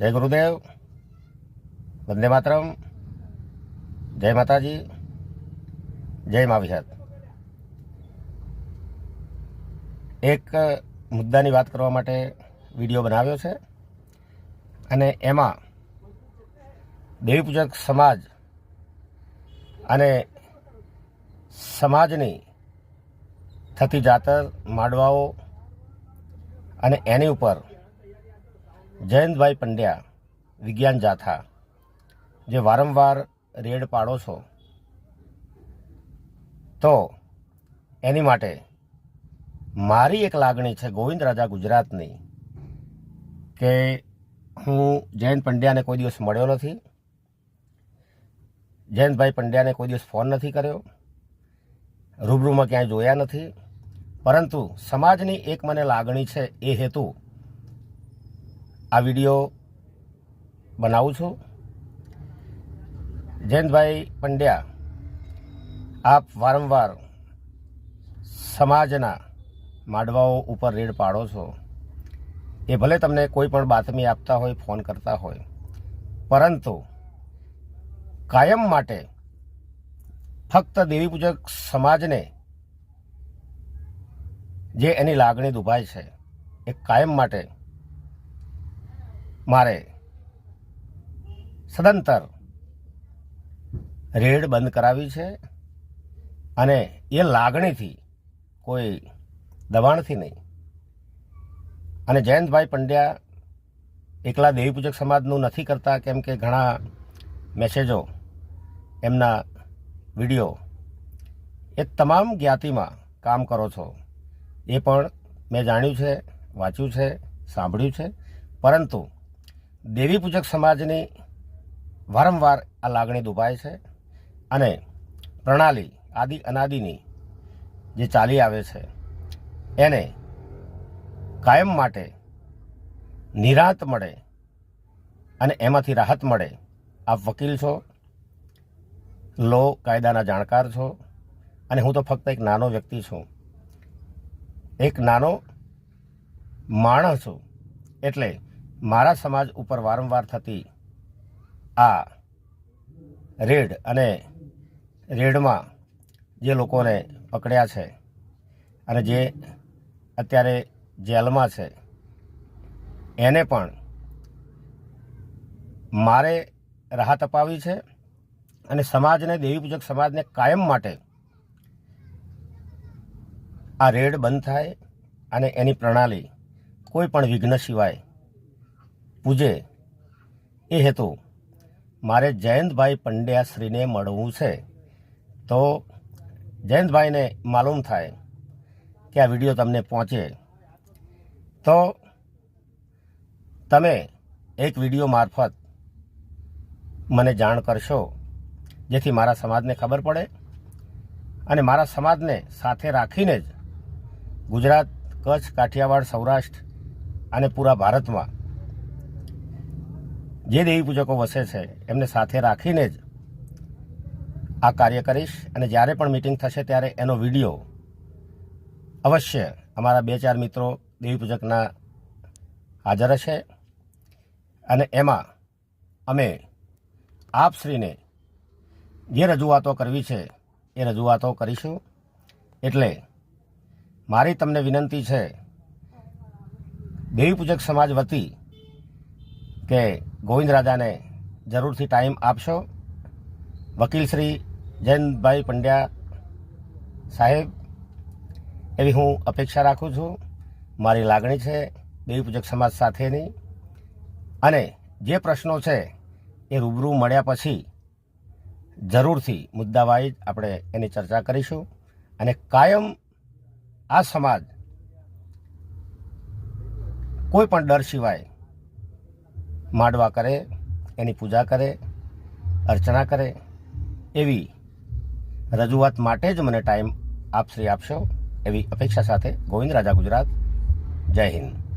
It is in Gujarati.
જય ગુરુદેવ. વંદે માતરમ. જય માતાજી. જય મા એક મુદ્દાની વાત કરવા માટે વીડિયો બનાવ્યો છે અને એમાં દેવીપૂજક સમાજ અને સમાજની થતી જાતર, માંડવાઓ અને એની ઉપર જયંતભાઈ પંડ્યા, વિજ્ઞાન જાથા, જે વારંવાર રેડ પાડો છો. તો, એની માટે મારી એક લાગણી છે ગોવિંદ રાજા ગુજરાતની કે હું જયંત પંડ્યાને કોઈ દિવસ મળ્યો નથી. જયંતભાઈ પંડ્યાને કોઈ દિવસ ફોન નથી કર્યો. રૂબરૂમાં ક્યાંય જોયા નથી. પરંતુ સમાજની એક મને લાગણી છે એ હેતુ આ વીડિયો બનાવું છું. જયંતભાઈ પંડ્યા, આપ વારંવાર સમાજના માંડવાઓ ઉપર રેડ પાડો છો. એ ભલે તમને કોઈ પણ બાતમી આપતા હોય, ફોન કરતા હોય, પરંતુ કાયમ માટે ફક્ત દેવી પૂજક સમાજને જે એની લાગણી દુભાય છે, એ કાયમ માટે મારે સદંતર રેડ બંધ કરાવી છે અને એ લાગણીથી કોઈ દબાણથી નહીં. અને જયંતભાઈ પંડ્યા એકલા દેવીપૂજક સમાજનું નથી કરતા કેમ કે ઘણા મેસેજો, એમના વીડિયો એ તમામ જ્ઞાતિમાં કામ કરો છો. એ પણ મેં જાણ્યું છે, વાંચ્યું છે, સાંભળ્યું છે. પરંતુ દેવી પૂજક સમાજની વારંવાર આ લાગણી દુભાય છે અને પ્રણાલી, આદિ અનાદિની જે ચાલી આવે છે, એને કાયમ માટે નિરાંત મળે અને એમાંથી રાહત મળે. આપ વકીલ છો, લો કાયદાના જાણકાર છો અને હું તો ફક્ત એક નાનો વ્યક્તિ છું. એક નાનો માણસ છું. એટલે મારા સમાજ ઉપર વારંવાર થતી આ રેડ અને રેડમાં જે લોકોને પકડ્યા છે અને જે અત્યારે જેલમાં છે, એને પણ મારે રાહત અપાવી છે અને સમાજને દેવી પૂજક સમાજને કાયમ માટે આ રેડ બંધ થાય અને એની પ્રણાલી કોઈ પણ વિઘ્ન સિવાય પૂજે એ હેતુ. મારે જયંતભાઈ પંડ્યાશ્રીને મળવું છે. તો જયંતભાઈને માલુમ થાય કે આ વીડિયો તમને પહોંચે. તો તમે એક વીડિયો મારફત મને જાણ કરશો, જેથી મારા સમાજને ખબર પડે અને મારા સમાજને સાથે રાખીને જ ગુજરાત, કચ્છ, કાઠિયાવાડ, સૌરાષ્ટ્ર અને પૂરા ભારતમાં જે દેવી પૂજકો વસે છે, એમને સાથે રાખીને જ આ કાર્ય કરીશ. અને જ્યારે પણ મિટિંગ થશે ત્યારે એનો વીડિયો અવશ્ય અમારા બે ચાર મિત્રો દેવી પૂજકના હાજર હશે. અને એમાં અમે આપશ્રીને જે રજૂઆતો કરવી છે, એ રજૂઆતો કરીશું. એટલે મારી તમને વિનંતી છે, દેવી પૂજક સમાજ વતી કે ગોવિંદ રાજાને જરૂરથી ટાઈમ આપશો. વકીલ શ્રી જયંતભાઈ પંડ્યા સાહેબ, એવી હું અપેક્ષા રાખું છું. મારી લાગણી છે દેવી સમાજ સાથેની. અને જે પ્રશ્નો છે એ રૂબરૂ મળ્યા પછી જરૂરથી મુદ્દાવાઇઝ આપણે એની ચર્ચા કરીશું. અને કાયમ આ સમાજ કોઈ પણ ડર સિવાય માંડવા કરે, એની પૂજા કરે, અર્ચના કરે, એવી રજૂઆત માટે જ મને ટાઈમ આપશ્રી આપશો એવી અપેક્ષા સાથે ગોવિંદ રાજા ગુજરાત. જય હિન્દ.